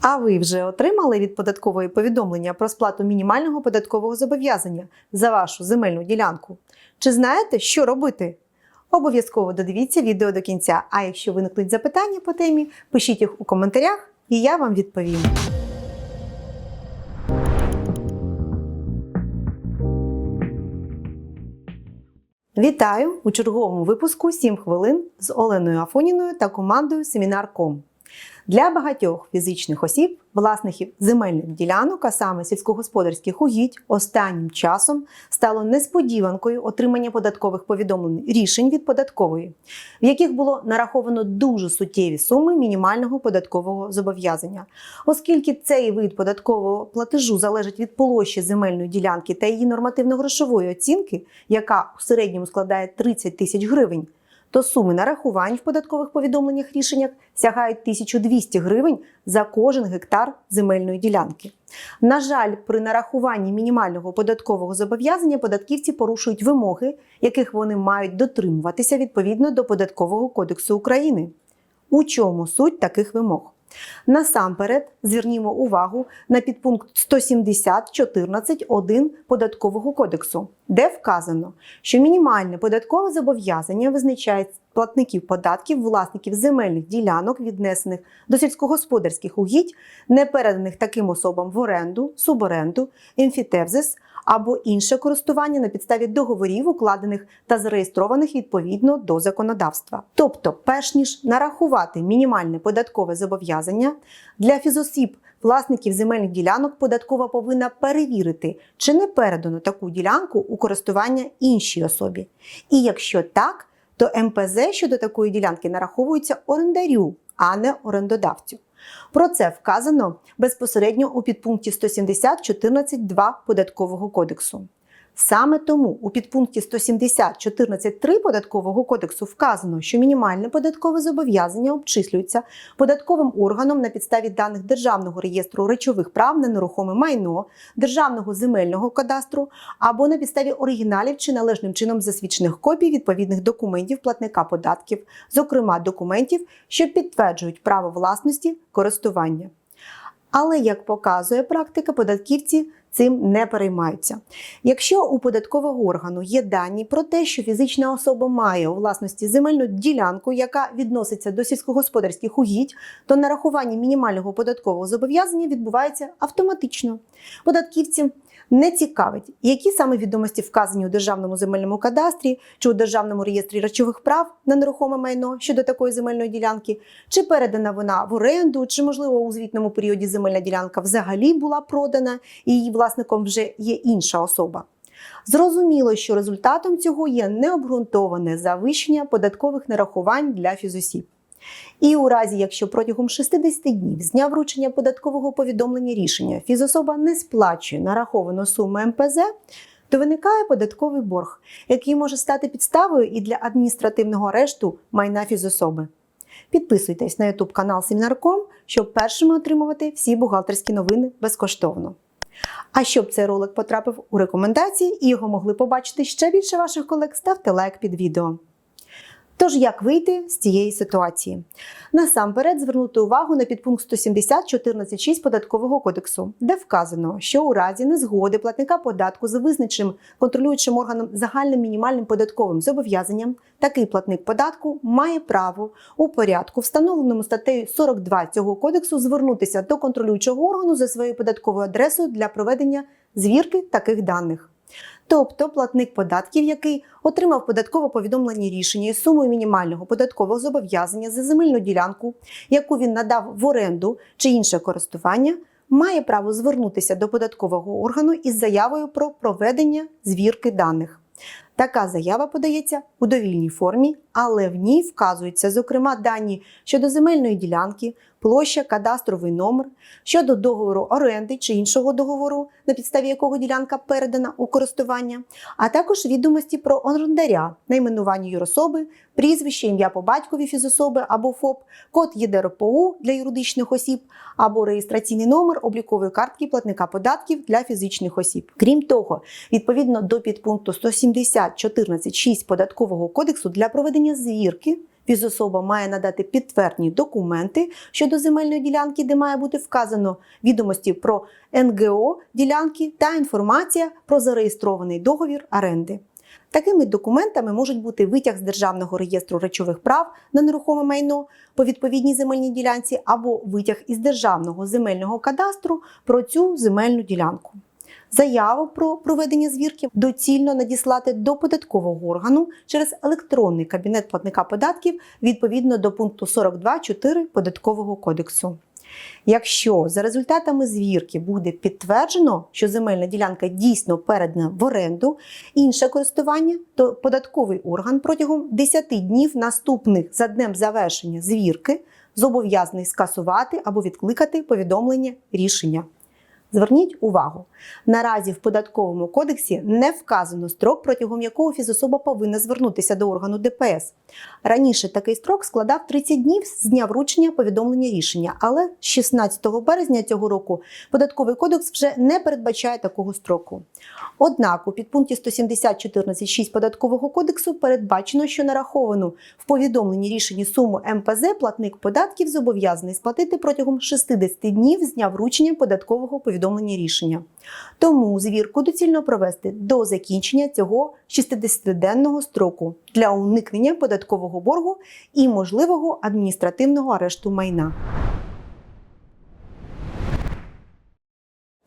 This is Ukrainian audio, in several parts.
А ви вже отримали від податкової повідомлення про сплату мінімального податкового зобов'язання за вашу земельну ділянку? Чи знаєте, що робити? Обов'язково додивіться відео до кінця. А якщо виникнуть запитання по темі, пишіть їх у коментарях, і я вам відповім. Вітаю у черговому випуску «7 хвилин з Оленою Афоніною та командою Семінар.ком. Для багатьох фізичних осіб, власників земельних ділянок, а саме сільськогосподарських угідь, останнім часом стало несподіванкою отримання податкових повідомлень рішень від податкової, в яких було нараховано дуже суттєві суми мінімального податкового зобов'язання, оскільки цей вид податкового платежу залежить від площі земельної ділянки та її нормативно-грошової оцінки, яка у середньому складає 30 тисяч гривень то суми нарахувань в податкових повідомленнях рішеннях сягають 1200 гривень за кожен гектар земельної ділянки. На жаль, при нарахуванні мінімального податкового зобов'язання податківці порушують вимоги, яких вони мають дотримуватися відповідно до Податкового кодексу України. У чому суть таких вимог? Насамперед звернімо увагу на підпункт 170.14.1 податкового кодексу, де вказано, що мінімальне податкове зобов'язання визначає платників податків, власників земельних ділянок, віднесених до сільськогосподарських угідь, не переданих таким особам в оренду, суборенду, емфітевзис або інше користування на підставі договорів, укладених та зареєстрованих відповідно до законодавства. Тобто, перш ніж нарахувати мінімальне податкове зобов'язання для фізосіб. Власників земельних ділянок податкова повинна перевірити, чи не передано таку ділянку у користування іншій особі. І якщо так, то МПЗ щодо такої ділянки нараховується орендарю, а не орендодавцю. Про це вказано безпосередньо у підпункті 170.14.2 Податкового кодексу. Саме тому у підпункті 170.14.3 Податкового кодексу вказано, що мінімальне податкове зобов'язання обчислюється податковим органом на підставі даних Державного реєстру речових прав на нерухоме майно, Державного земельного кадастру або на підставі оригіналів чи належним чином засвідчених копій відповідних документів платника податків, зокрема документів, що підтверджують право власності користування. Але як показує практика, податківці цим не переймаються. Якщо у податкового органу є дані про те, що фізична особа має у власності земельну ділянку, яка відноситься до сільськогосподарських угідь, то нарахування мінімального податкового зобов'язання відбувається автоматично. Податківці не цікавить, які саме відомості вказані у державному земельному кадастрі чи у державному реєстрі речових прав на нерухоме майно щодо такої земельної ділянки, чи передана вона в оренду, чи можливо у звітному періоді земельна ділянка взагалі була продана і її власником вже є інша особа. Зрозуміло, що результатом цього є необґрунтоване завищення податкових нарахувань для фізосіб. І у разі, якщо протягом 60 днів з дня вручення податкового повідомлення рішення фізособа не сплачує нараховану суму МПЗ, то виникає податковий борг, який може стати підставою і для адміністративного арешту майна фізособи. Підписуйтесь на YouTube канал Семінарком, щоб першими отримувати всі бухгалтерські новини безкоштовно. А щоб цей ролик потрапив у рекомендації і його могли побачити ще більше ваших колег, ставте лайк під відео. Тож, як вийти з цієї ситуації? Насамперед звернути увагу на підпункт 170.14.6 податкового кодексу, де вказано, що у разі незгоди платника податку за визначеним контролюючим органом загальним мінімальним податковим зобов'язанням, такий платник податку має право у порядку, встановленому статтею 42 цього кодексу, звернутися до контролюючого органу за своєю податковою адресою для проведення звірки таких даних. Тобто платник податків, який отримав податкове повідомлення рішення із сумою мінімального податкового зобов'язання за земельну ділянку, яку він надав в оренду чи інше користування, має право звернутися до податкового органу із заявою про проведення звірки даних. Така заява подається у довільній формі, але в ній вказуються, зокрема, дані щодо земельної ділянки, площа, кадастровий номер, щодо договору оренди чи іншого договору, на підставі якого ділянка передана у користування, а також відомості про орендаря, найменування юрособи, прізвище, ім'я по батькові фізособи або ФОП, код ЄДРПО для юридичних осіб або реєстраційний номер облікової картки платника податків для фізичних осіб. Крім того, відповідно до підпункту 170.14.6 податкового кодексу для проведення звірки Фізособа має надати підтвердні документи щодо земельної ділянки, де має бути вказано відомості про НГО ділянки та інформація про зареєстрований договір оренди. Такими документами можуть бути витяг з Державного реєстру речових прав на нерухоме майно по відповідній земельній ділянці або витяг із Державного земельного кадастру про цю земельну ділянку. Заяву про проведення звірки доцільно надіслати до податкового органу через електронний кабінет платника податків відповідно до пункту 42.4 Податкового кодексу. Якщо за результатами звірки буде підтверджено, що земельна ділянка дійсно передана в оренду, інше користування, то податковий орган протягом 10 днів наступних за днем завершення звірки зобов'язаний скасувати або відкликати повідомлення рішення. Зверніть увагу, наразі в податковому кодексі не вказано строк, протягом якого фізособа повинна звернутися до органу ДПС. Раніше такий строк складав 30 днів з дня вручення повідомлення рішення, але 16 березня цього року податковий кодекс вже не передбачає такого строку. Однак у підпункті 170.14.6 податкового кодексу передбачено, що нараховану в повідомленні рішенні суму МПЗ платник податків зобов'язаний сплатити протягом 60 днів з дня вручення податкового повідомлення рішення. Тому звірку доцільно провести до закінчення цього 60-денного строку для уникнення податкового боргу і можливого адміністративного арешту майна.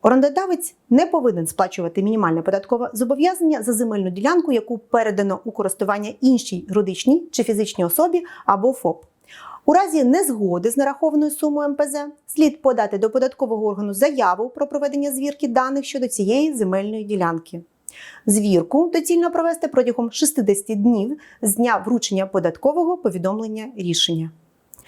Орендодавець не повинен сплачувати мінімальне податкове зобов'язання за земельну ділянку, яку передано у користування іншій юридичній чи фізичній особі або ФОП. У разі незгоди з нарахованою сумою МПЗ слід подати до податкового органу заяву про проведення звірки даних щодо цієї земельної ділянки. Звірку доцільно провести протягом 60 днів з дня вручення податкового повідомлення рішення.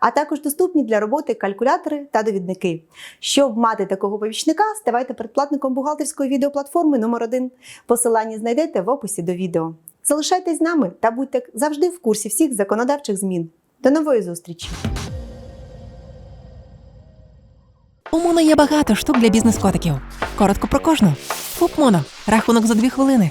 а також доступні для роботи калькулятори та довідники. Щоб мати такого помічника, ставайте предплатником бухгалтерської відеоплатформи номер 1 Посилання знайдете в описі до відео. Залишайтесь з нами та будьте завжди в курсі всіх законодавчих змін. До нової зустрічі! У Моно є багато штук для бізнес-котиків. Коротко про кожну. ФУП Моно. Рахунок за дві хвилини.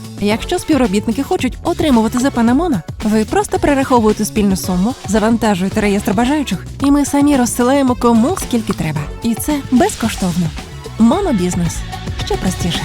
Якщо співробітники хочуть отримувати ЗП на Моно, ви просто перераховуєте спільну суму, завантажуєте реєстр бажаючих, і ми самі розсилаємо кому скільки треба. І це безкоштовно. Монобізнес ще простіше.